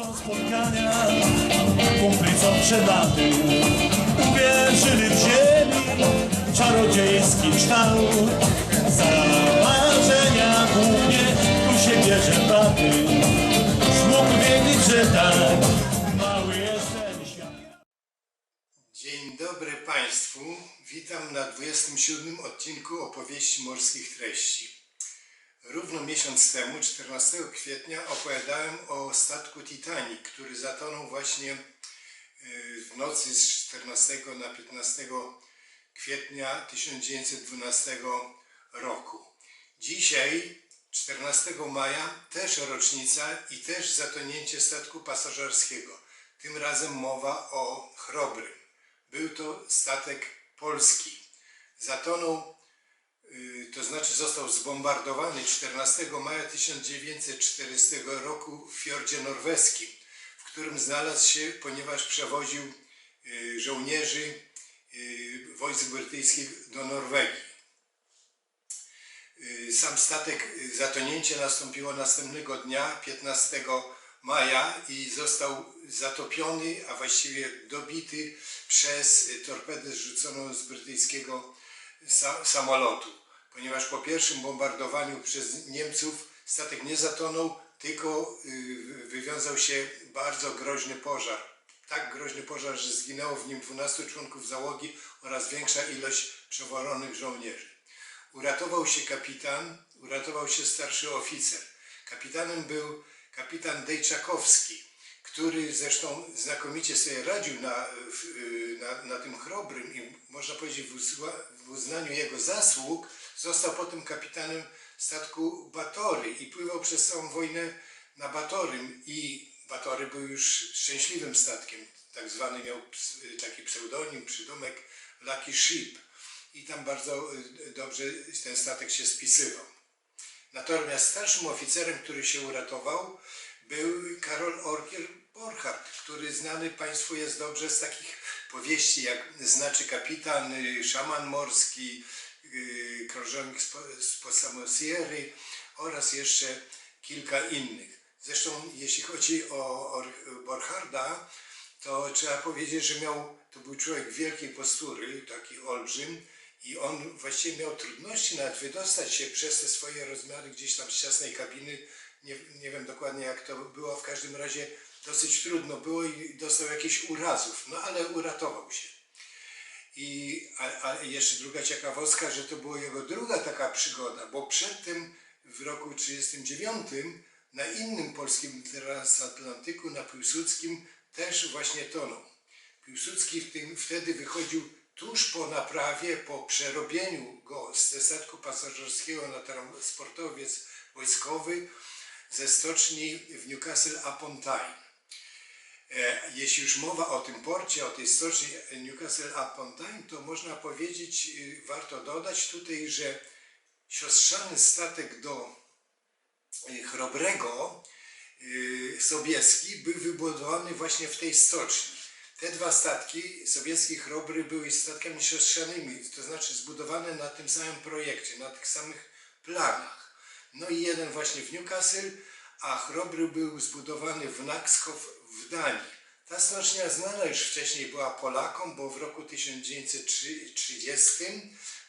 Proszą spotkania, kumpli co przed laty Uwierzyli w ziemi czarodziejski kształt Za marzenia głównie tu się bierze baty Już mógł wiedzieć, że tak mały jest ten Dzień dobry Państwu. Witam na 27 odcinku opowieści morskich treści. Równo miesiąc temu, 14 kwietnia, opowiadałem o statku Titanic, który zatonął właśnie y, w nocy z 14 na 15 kwietnia 1912 roku. Dzisiaj, 14 maja, też rocznica i też zatonięcie statku pasażerskiego. Tym razem mowa o Chrobrym. Był to statek polski. Zatonął, to znaczy został zbombardowany 14 maja 1940 roku w fiordzie norweskim, w którym znalazł się, ponieważ przewoził y, żołnierzy y, wojsk brytyjskich do Norwegii. Y, Sam statek, y, zatonięcie nastąpiło następnego dnia, 15 maja i został zatopiony, a właściwie dobity przez y, torpedę zrzuconą z brytyjskiego sa- samolotu. Ponieważ po pierwszym bombardowaniu przez Niemców statek nie zatonął, tylko y, wywiązał się bardzo groźny pożar. Tak groźny pożar, że zginęło w nim 12 członków załogi oraz większa ilość przewolonych żołnierzy. Uratował się kapitan, uratował się starszy oficer. Kapitanem był kapitan Dejczakowski, który zresztą znakomicie sobie radził na, w, na, na tym chrobrym i można powiedzieć w, w uznaniu jego zasług został potem kapitanem statku Batory i pływał przez całą wojnę na Batorym i Batory był już szczęśliwym statkiem. Tak zwany miał taki pseudonim, przydomek Lucky Ship i tam bardzo y, dobrze ten statek się spisywał. Natomiast starszym oficerem, który się uratował, był Karol Orkiel Borchardt, który znany Państwu jest dobrze z takich powieści jak Znaczy Kapitan, y, Szaman Morski, y, Po- z Posamosiery oraz jeszcze kilka innych. Zresztą jeśli chodzi o Or- Borcharda, to trzeba powiedzieć, że miał, to był człowiek wielkiej postury, taki olbrzym i on właściwie miał trudności nawet wydostać się przez te swoje rozmiary gdzieś tam z ciasnej kabiny. Nie, nie wiem dokładnie jak to było, w każdym razie dosyć trudno było i dostał jakichś urazów, no ale uratował się. I, a, a jeszcze druga ciekawostka, że to była jego druga taka przygoda, bo przedtem w roku 1939 na innym polskim transatlantyku, na Piłsudskim, też właśnie tonął. Piłsudski w tym, wtedy wychodził tuż po naprawie, po przerobieniu go z statku pasażerskiego na transportowiec wojskowy ze stoczni w Newcastle upon Tyne. E, Jeśli już mowa o tym porcie, o tej stoczni Newcastle upon Tyne, to można powiedzieć, y, warto dodać tutaj, że siostrzany statek do y, Chrobrego, y, Sobieski, był wybudowany właśnie w tej stoczni. Te dwa statki, Sobieski i Chrobry, były statkami siostrzanymi, to znaczy zbudowane na tym samym projekcie, na tych samych planach. No i jeden właśnie w Newcastle, a Chrobry był zbudowany w Nakskow w Danii. Ta stocznia znana już wcześniej była Polakom, bo w roku 1930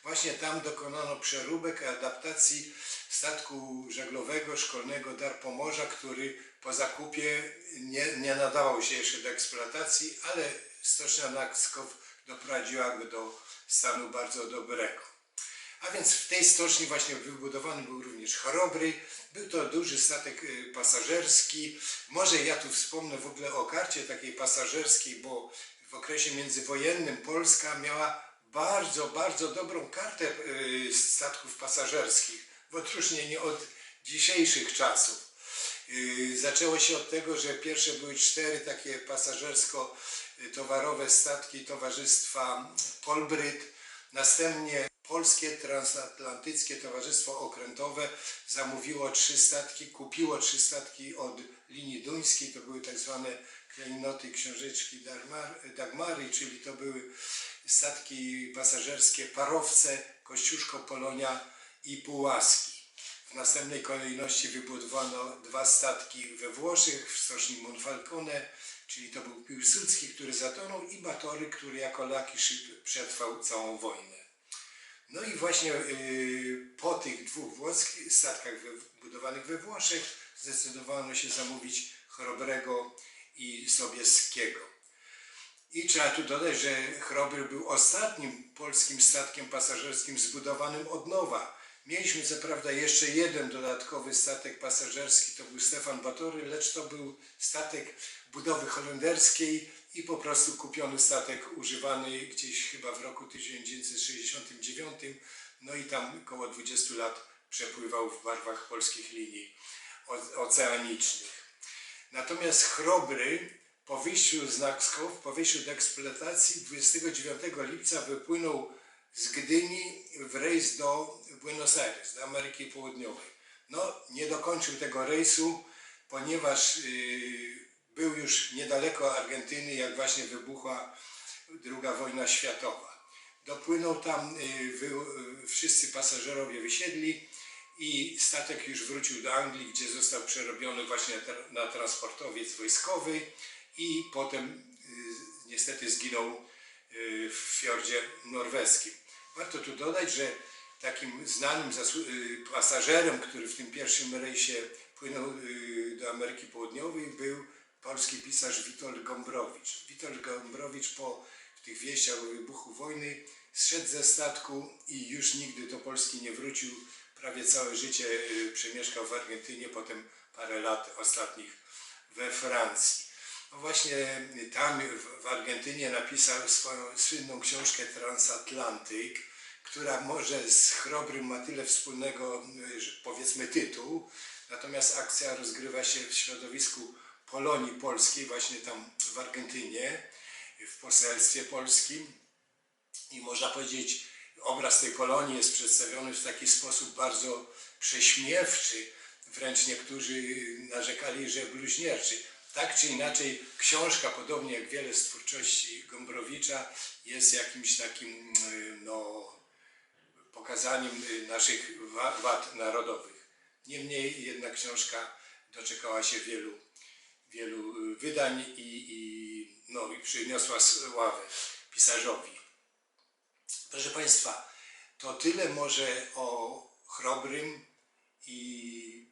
właśnie tam dokonano przeróbek i adaptacji statku żaglowego szkolnego Dar Pomorza, który po zakupie nie, nie nadawał się jeszcze do eksploatacji, ale stocznia Nakskow doprowadziła go do stanu bardzo dobrego. A więc w tej stoczni właśnie wybudowany był również Chorobry. Był to duży statek y, pasażerski. Może ja tu wspomnę w ogóle o karcie takiej pasażerskiej, bo w okresie międzywojennym Polska miała bardzo, bardzo dobrą kartę y, statków pasażerskich, w odróżnieniu od dzisiejszych czasów. Yy, Zaczęło się od tego, że pierwsze były cztery takie pasażersko-towarowe statki Towarzystwa Polbryt. Następnie Polskie Transatlantyckie Towarzystwo Okrętowe zamówiło trzy statki, kupiło trzy statki od linii duńskiej. To były tak zwane klejnoty książeczki Dagmar, Dagmary, czyli to były statki pasażerskie, parowce, Kościuszko, Polonia i Pułaski. W następnej kolejności wybudowano dwa statki we Włoszech, w stoczni Monfalcone, czyli to był Piłsudski, który zatonął i Batory, który jako lucky ship przetrwał całą wojnę. No i właśnie y, po tych dwóch włoskich statkach wybudowanych we Włoszech zdecydowano się zamówić Chrobrego i Sobieskiego. I trzeba tu dodać, że Chrobry był ostatnim polskim statkiem pasażerskim zbudowanym od nowa. Mieliśmy co prawda jeszcze jeden dodatkowy statek pasażerski, to był Stefan Batory, lecz to był statek budowy holenderskiej i po prostu kupiony statek używany gdzieś chyba w roku 1969. No i tam około 20 lat przepływał w barwach polskich linii oceanicznych. Natomiast Chrobry po wyjściu z Nakskow, po wyjściu do eksploatacji 29 lipca wypłynął z Gdyni w rejs do Buenos Aires, do Ameryki Południowej. No, nie dokończył tego rejsu, ponieważ yy, był już niedaleko Argentyny, jak właśnie wybuchła II wojna światowa. Dopłynął tam, wy, yy, wszyscy pasażerowie wysiedli i statek już wrócił do Anglii, gdzie został przerobiony właśnie na tra- na transportowiec wojskowy i potem y, niestety zginął y, w fiordzie norweskim. Warto tu dodać, że takim znanym y, pasażerem, który w tym pierwszym rejsie płynął y, do Ameryki Południowej był polski pisarz Witold Gombrowicz. Witold Gombrowicz po tych wieściach o wybuchu wojny zszedł ze statku i już nigdy do Polski nie wrócił. Prawie całe życie y, przemieszkał w Argentynie, potem parę lat ostatnich we Francji. No właśnie tam w- Argentynie napisał swoją słynną książkę Transatlantyk, która może z Chrobrym ma tyle wspólnego, y, powiedzmy tytuł, natomiast akcja rozgrywa się w środowisku Polonii Polskiej, właśnie tam w Argentynie, w poselstwie polskim i można powiedzieć, obraz tej Polonii jest przedstawiony w taki sposób bardzo prześmiewczy, wręcz niektórzy narzekali, że bluźnierczy. Tak czy inaczej, książka, podobnie jak wiele z twórczości Gombrowicza, jest jakimś takim no, pokazaniem naszych wa- wad narodowych. Niemniej jednak książka doczekała się wielu, wielu y, wydań i, i, no, i przyniosła sławę pisarzowi. Proszę Państwa, to tyle może o Chrobrym i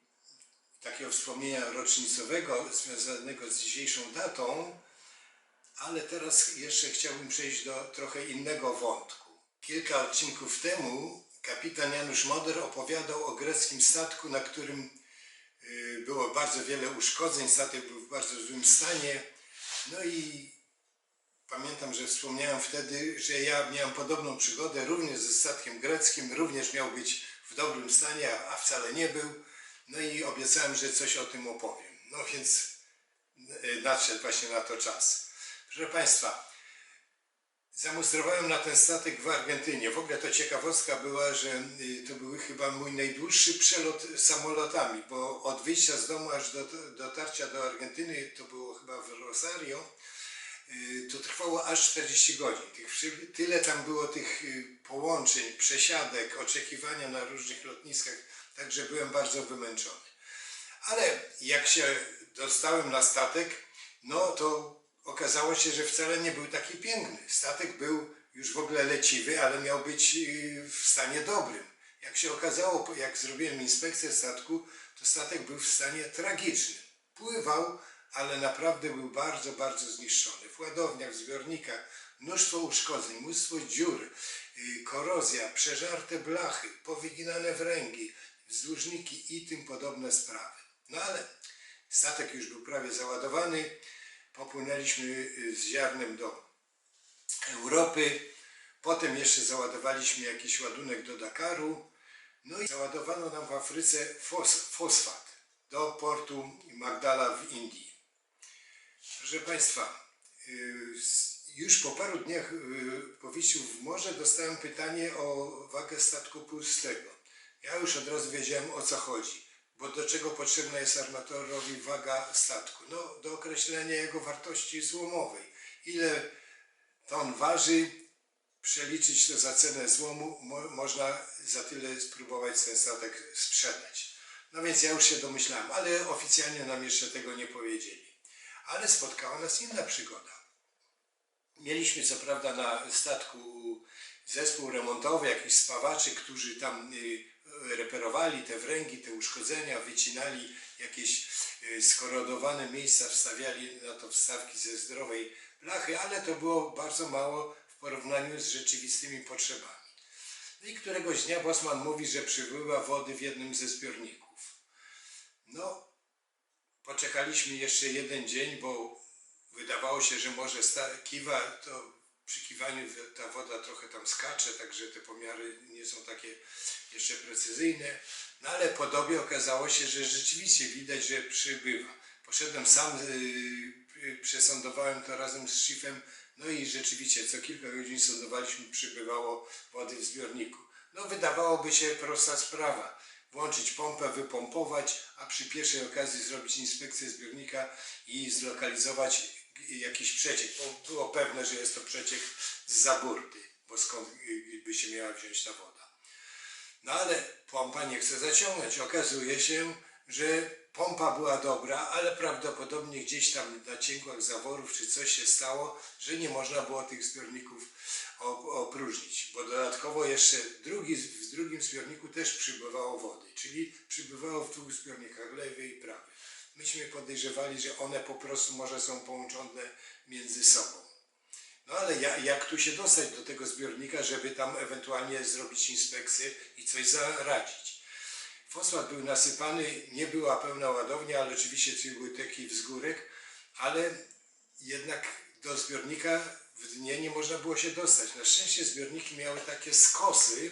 takiego wspomnienia rocznicowego związanego z dzisiejszą datą, ale teraz jeszcze chciałbym przejść do trochę innego wątku. Kilka odcinków temu kapitan Janusz Moder opowiadał o greckim statku, na którym było bardzo wiele uszkodzeń, statek był w bardzo złym stanie. No i Pamiętam, że wspomniałem wtedy, że ja miałem podobną przygodę również ze statkiem greckim, również miał być w dobrym stanie, a wcale nie był. No i obiecałem, że coś o tym opowiem. No więc e, nadszedł właśnie na to czas. Proszę Państwa, zamostrowałem na ten statek w Argentynie. W ogóle to ciekawostka była, że y, to był chyba mój najdłuższy przelot samolotami, bo od wyjścia z domu aż do dotarcia do Argentyny, to było chyba w Rosario, Y, to trwało aż 40 godzin. Tych, tyle tam było tych y, połączeń, przesiadek, oczekiwania na różnych lotniskach, także byłem bardzo wymęczony. Ale jak się dostałem na statek, no to okazało się, że wcale nie był taki piękny. Statek był już w ogóle leciwy, ale miał być y, w stanie dobrym. Jak się okazało, jak zrobiłem inspekcję statku, to statek był w stanie tragicznym. Pływał, ale naprawdę był bardzo, bardzo zniszczony. W ładowniach, w zbiornikach mnóstwo uszkodzeń, mnóstwo dziur, y, korozja, przeżarte blachy, powyginane wręgi, wzdłużniki i tym podobne sprawy. No ale statek już był prawie załadowany. Popłynęliśmy y, z ziarnem do Europy. Potem jeszcze załadowaliśmy jakiś ładunek do Dakaru. No i załadowano nam w Afryce fos, fosfat do portu Magdala w Indii. Proszę Państwa, y, już po paru dniach y, po wyjściu w morze dostałem pytanie o wagę statku pustego. Ja już od razu wiedziałem o co chodzi, bo do czego potrzebna jest armatorowi waga statku? No, do określenia jego wartości złomowej. Ile ton waży, przeliczyć to za cenę złomu, mo, można za tyle spróbować ten statek sprzedać. No więc ja już się domyślałem, ale oficjalnie nam jeszcze tego nie powiedzieli. Ale spotkała nas inna przygoda. Mieliśmy co prawda na statku zespół remontowy, jakichś spawaczy, którzy tam y, reperowali te wręgi, te uszkodzenia, wycinali jakieś y, skorodowane miejsca, wstawiali na to wstawki ze zdrowej blachy, ale to było bardzo mało w porównaniu z rzeczywistymi potrzebami. No i któregoś dnia Bosman mówi, że przybywa wody w jednym ze zbiorników. No, poczekaliśmy jeszcze jeden dzień, bo wydawało się, że może kiwa, to przy kiwaniu ta woda trochę tam skacze, także te pomiary nie są takie jeszcze precyzyjne. No ale po dobie okazało się, że rzeczywiście widać, że przybywa. Poszedłem sam, yy, przesądowałem to razem z szifem, no i rzeczywiście co kilka godzin sądowaliśmy, przybywało wody w zbiorniku. No wydawałoby się prosta sprawa. Włączyć pompę, wypompować, a przy pierwszej okazji zrobić inspekcję zbiornika i zlokalizować jakiś przeciek. Bo było pewne, że jest to przeciek z zaburty, bo skąd by się miała wziąć ta woda. No ale pompa nie chce zaciągnąć. Okazuje się, że pompa była dobra, ale prawdopodobnie gdzieś tam na cięgłach zaworów czy coś się stało, że nie można było tych zbiorników op- opróżnić. Bo dodatkowo jeszcze drugi, w drugim zbiorniku też przybywało wody, czyli przybywało w dwóch zbiornikach, lewy i prawy. Myśmy podejrzewali, że one po prostu może są połączone między sobą. No ale ja, jak tu się dostać do tego zbiornika, żeby tam ewentualnie zrobić inspekcję i coś zaradzić? Fosfat był nasypany, nie była pełna ładownia, ale oczywiście były taki wzgórek, ale jednak do zbiornika w dnie nie można było się dostać. Na szczęście zbiorniki miały takie skosy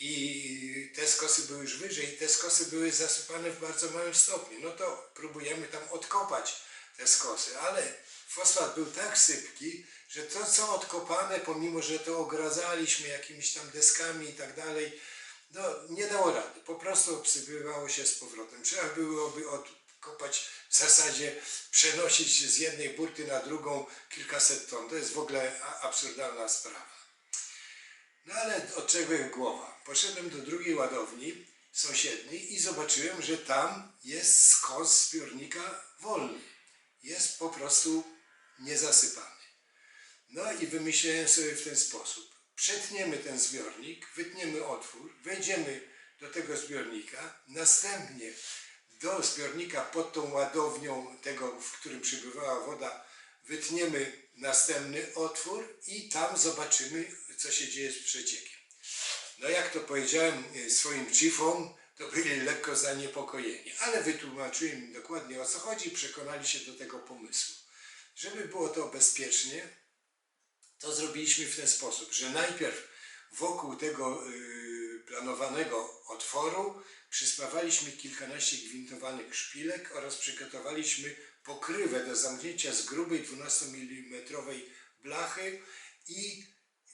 i te skosy były już wyżej i te skosy były zasypane w bardzo małym stopniu. No to próbujemy tam odkopać te skosy, ale fosfat był tak sypki, że to co odkopane, pomimo że to ogradzaliśmy jakimiś tam deskami i tak dalej, no nie dało rady. Po prostu obsypywało się z powrotem. Trzeba byłoby odkopać w zasadzie, przenosić z jednej burty na drugą kilkaset ton. To jest w ogóle absurdalna sprawa. No ale od czego głowa? Poszedłem do drugiej ładowni sąsiedniej i zobaczyłem, że tam jest skos zbiornika wolny. Jest po prostu niezasypany. No i wymyśliłem sobie w ten sposób. Przetniemy ten zbiornik, wytniemy otwór, wejdziemy do tego zbiornika, następnie do zbiornika pod tą ładownią tego, w którym przybywała woda, wytniemy następny otwór i tam zobaczymy, co się dzieje z przeciekiem. No jak to powiedziałem e, swoim chiefom, to byli lekko zaniepokojeni, ale wytłumaczyłem im dokładnie o co chodzi i przekonali się do tego pomysłu. Żeby było to bezpiecznie, to zrobiliśmy w ten sposób, że najpierw wokół tego y, planowanego otworu przyspawaliśmy kilkanaście gwintowanych szpilek oraz przygotowaliśmy pokrywę do zamknięcia z grubej 12 mm blachy i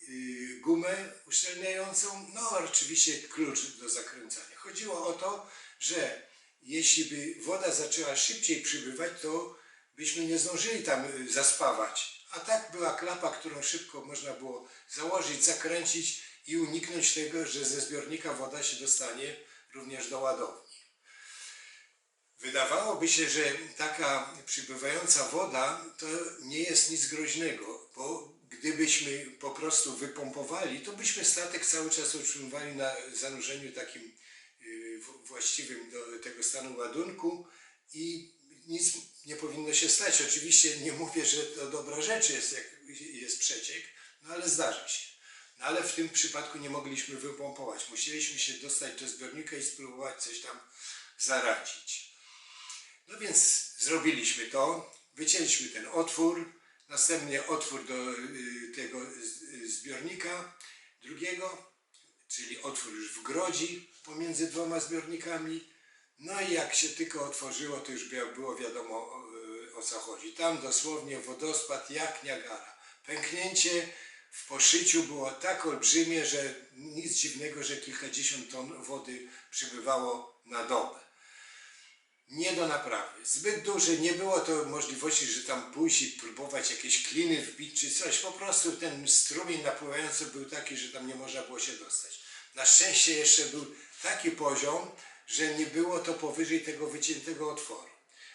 y, gumę uszczelniającą, no oczywiście klucz do zakręcania. Chodziło o to, że jeśli by woda zaczęła szybciej przybywać, to byśmy nie zdążyli tam y, zaspawać. A tak była klapa, którą szybko można było założyć, zakręcić i uniknąć tego, że ze zbiornika woda się dostanie również do ładowni. Wydawałoby się, że taka przybywająca woda to nie jest nic groźnego, bo gdybyśmy po prostu wypompowali, to byśmy statek cały czas utrzymywali na zanurzeniu takim y, właściwym do tego stanu ładunku i nic nie powinno się stać. Oczywiście nie mówię, że to dobra rzecz jest, jak jest przeciek, no ale zdarza się. No ale w tym przypadku nie mogliśmy wypompować. Musieliśmy się dostać do zbiornika i spróbować coś tam zaradzić. No więc zrobiliśmy to, wycięliśmy ten otwór, następnie otwór do y, tego z- zbiornika drugiego, czyli otwór już w grodzi pomiędzy dwoma zbiornikami. No i jak się tylko otworzyło, to już było wiadomo o, y, o co chodzi. Tam dosłownie wodospad jak Niagara. Pęknięcie poszyciu było tak olbrzymie, że nic dziwnego, że kilkadziesiąt ton wody przybywało na dobę nie do naprawy. Zbyt duży, nie było to możliwości, że tam pójść i próbować jakieś kliny wbić czy coś. Po prostu ten strumień napływający był taki, że tam nie można było się dostać. Na szczęście jeszcze był taki poziom, że nie było to powyżej tego wyciętego otworu.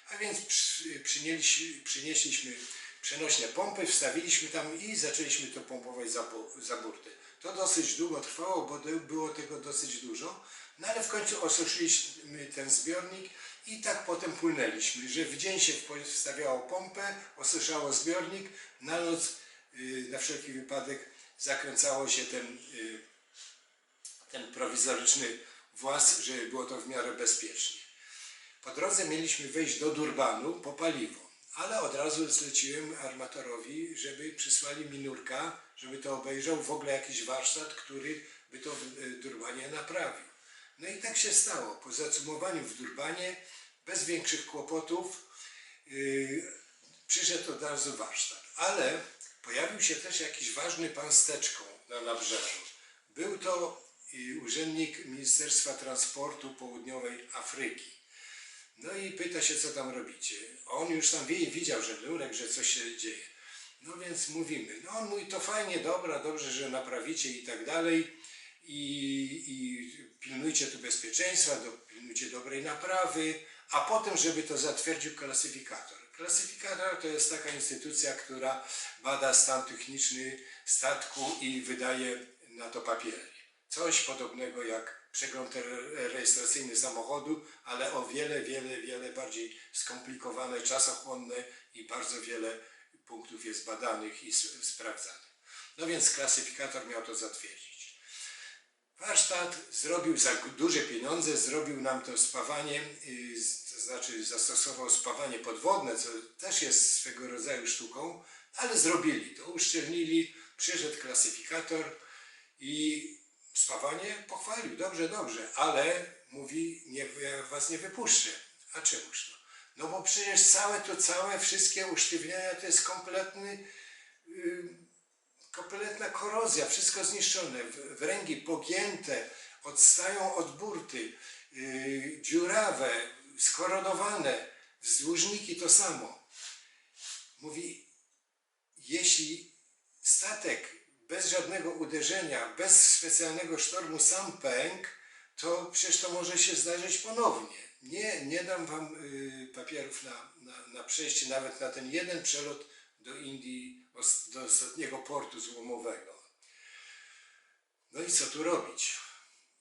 A więc przy, przynieśli, przynieśliśmy przenośne pompy, wstawiliśmy tam i zaczęliśmy to pompować za, za burtę. To dosyć długo trwało, bo było tego dosyć dużo, no ale w końcu osuszyliśmy ten zbiornik i tak potem płynęliśmy, że w dzień się wstawiało pompę, osuszało zbiornik, na noc y, na wszelki wypadek zakręcało się ten, y, ten prowizoryczny włas, żeby było to w miarę bezpiecznie. Po drodze mieliśmy wejść do Durbanu po paliwo, ale od razu zleciłem armatorowi, żeby przysłali mi nurka, żeby to obejrzał, w ogóle jakiś warsztat, który by to w y, Durbanie naprawił. No i tak się stało. Po zacumowaniu w Durbanie, bez większych kłopotów, yy, przyszedł od razu warsztat. Ale pojawił się też jakiś ważny pan z teczką na nabrzeżu. Był to y, urzędnik Ministerstwa Transportu Południowej Afryki. No i pyta się, co tam robicie. On już tam wie, widział, że nurek, że coś się dzieje. No więc mówimy. No on mówi, to fajnie, dobra, dobrze, że naprawicie i tak dalej. I, i pilnujcie tu bezpieczeństwa, do, pilnujcie dobrej naprawy, a potem, żeby to zatwierdził klasyfikator. Klasyfikator to jest taka instytucja, która bada stan techniczny statku i wydaje na to papiery. Coś podobnego jak przegląd re- rejestracyjny samochodu, ale o wiele, wiele, wiele bardziej skomplikowane, czasochłonne i bardzo wiele punktów jest badanych i sprawdzanych. No więc klasyfikator miał to zatwierdzić. Warsztat zrobił za duże pieniądze, zrobił nam to spawanie, y, to znaczy zastosował spawanie podwodne, co też jest swego rodzaju sztuką, ale zrobili to, uszczelnili, przyszedł klasyfikator i spawanie pochwalił, dobrze, dobrze, ale mówi, nie, ja was nie wypuszczę. A czemuż to? No bo przecież całe to, całe, wszystkie usztywnienia to jest kompletny kompletna korozja, wszystko zniszczone, wręgi pogięte, odstają od burty, yy, dziurawe, skorodowane, wzdłużniki to samo. Mówi, jeśli statek bez żadnego uderzenia, bez specjalnego sztormu sam pękł, to przecież to może się zdarzyć ponownie. Nie, nie dam wam y, papierów na, na, na przejście nawet na ten jeden przelot do Indii, do ostatniego portu złomowego. No i co tu robić?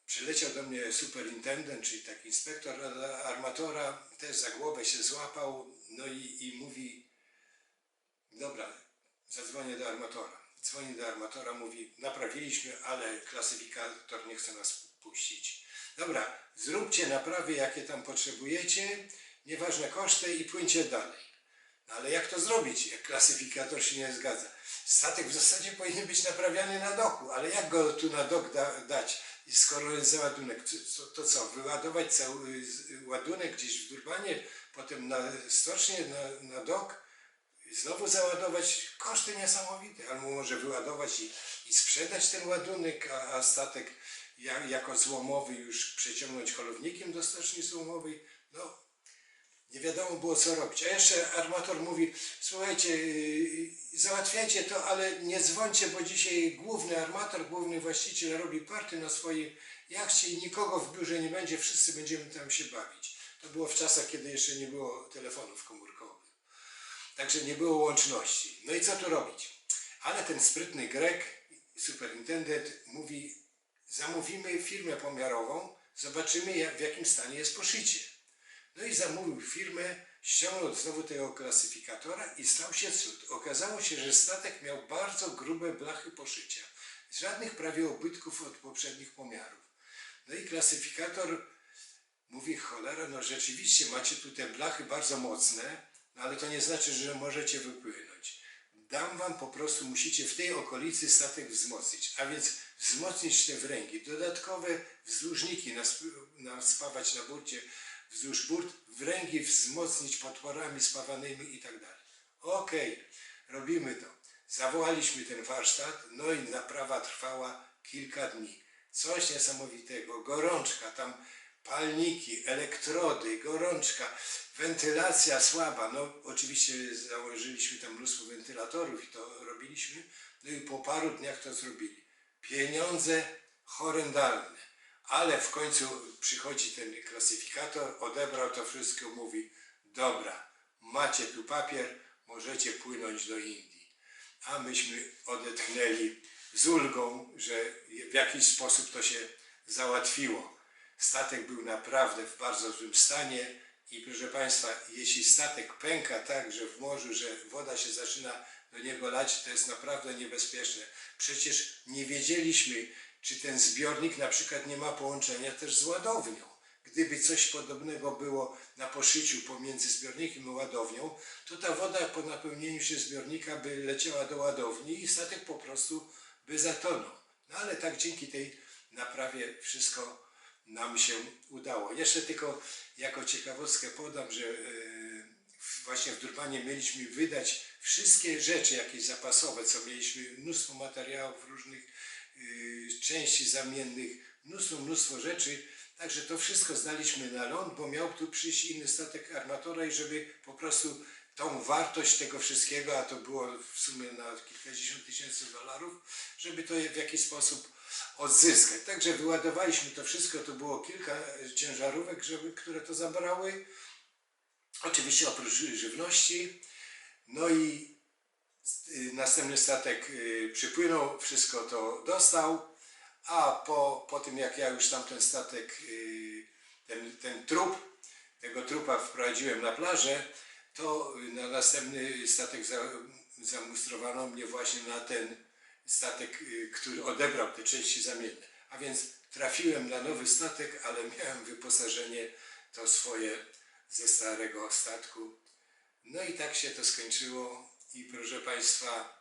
Przyleciał do mnie superintendent, czyli taki inspektor ar- armatora, też za głowę się złapał, no i, i mówi, dobra, zadzwonię do armatora. Dzwoni do armatora, mówi, naprawiliśmy, ale klasyfikator nie chce nas puścić. Dobra, zróbcie naprawy, jakie tam potrzebujecie, nieważne koszty i płyńcie dalej. No ale jak to zrobić, jak klasyfikator się nie zgadza? Statek w zasadzie powinien być naprawiany na doku, ale jak go tu na dok da, dać, skoro jest załadunek? Co- To co, wyładować cały ładunek gdzieś w Durbanie, potem na stocznie, na, na dok, znowu załadować? Koszty niesamowite. Albo może wyładować i, i sprzedać ten ładunek, a, a statek ja, jako złomowy już przeciągnąć holownikiem do stoczni złomowej. No, nie wiadomo było co robić. A jeszcze armator mówi, słuchajcie, yy, załatwiajcie to, ale nie dzwońcie, bo dzisiaj główny armator, główny właściciel robi party na swoim jachcie i nikogo w biurze nie będzie, wszyscy będziemy tam się bawić. To było w czasach, kiedy jeszcze nie było telefonów komórkowych. Także nie było łączności. No i co tu robić? Ale ten sprytny Grek, superintendent, mówi, zamówimy firmę pomiarową, zobaczymy jak, w jakim stanie jest poszycie. No i zamówił firmę, ściągnął znowu tego klasyfikatora i stał się cud. Okazało się, że statek miał bardzo grube blachy poszycia. Żadnych prawie obytków od poprzednich pomiarów. No i klasyfikator mówi, cholera, no rzeczywiście macie tu te blachy bardzo mocne, no ale to nie znaczy, że możecie wypłynąć. Dam wam po prostu, musicie w tej okolicy statek wzmocnić, a więc wzmocnić te wręgi, dodatkowe wzdłużniki nasp- naspawać na burcie, wzdłuż burt, wręgi wzmocnić podporami spawanymi i tak dalej. Okej, robimy to. Zawołaliśmy ten warsztat, no i naprawa trwała kilka dni. Coś niesamowitego, gorączka, tam palniki, elektrody, gorączka, wentylacja słaba. No oczywiście założyliśmy tam mnóstwo wentylatorów i to robiliśmy. No i po paru dniach to zrobili. Pieniądze horrendalne, ale w końcu przychodzi ten klasyfikator, odebrał to wszystko, mówi dobra, macie tu papier, możecie płynąć do Indii. A myśmy odetchnęli z ulgą, że w jakiś sposób to się załatwiło. Statek był naprawdę w bardzo złym stanie i proszę Państwa, jeśli statek pęka tak, że w morzu, że woda się zaczyna do niego lać, to jest naprawdę niebezpieczne. Przecież nie wiedzieliśmy, czy ten zbiornik na przykład nie ma połączenia też z ładownią. Gdyby coś podobnego było na poszyciu pomiędzy zbiornikiem i ładownią, to ta woda po napełnieniu się zbiornika by leciała do ładowni i statek po prostu by zatonął. No ale tak dzięki tej naprawie wszystko nam się udało. Jeszcze tylko jako ciekawostkę podam, że e, właśnie w Durbanie mieliśmy wydać wszystkie rzeczy jakieś zapasowe, co mieliśmy, mnóstwo materiałów różnych, y, części zamiennych, mnóstwo, mnóstwo rzeczy. Także to wszystko zdaliśmy na ląd, bo miał tu przyjść inny statek armatora i żeby po prostu tą wartość tego wszystkiego, a to było w sumie na kilkadziesiąt tysięcy dolarów, żeby to w jakiś sposób odzyskać. Także wyładowaliśmy to wszystko, to było kilka ciężarówek, żeby, które to zabrały. Oczywiście oprócz żywności. No i y, następny statek y, przypłynął, wszystko to dostał, a po, po tym jak ja już tamten statek, y, ten, ten trup, tego trupa wprowadziłem na plażę, to na następny statek za, zamustrowano mnie właśnie na ten statek, y, który odebrał te części zamienne. A więc trafiłem na nowy statek, ale miałem wyposażenie to swoje ze starego statku. No i tak się to skończyło i proszę Państwa,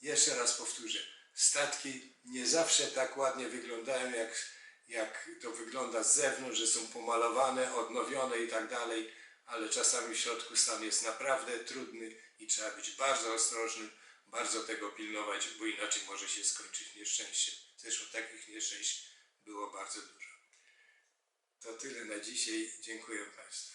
jeszcze raz powtórzę, statki nie zawsze tak ładnie wyglądają, jak, jak to wygląda z zewnątrz, że są pomalowane, odnowione i tak dalej, ale czasami w środku stan jest naprawdę trudny i trzeba być bardzo ostrożnym, bardzo tego pilnować, bo inaczej może się skończyć nieszczęściem. Zresztą takich nieszczęść było bardzo dużo. To tyle na dzisiaj. Dziękuję Państwu.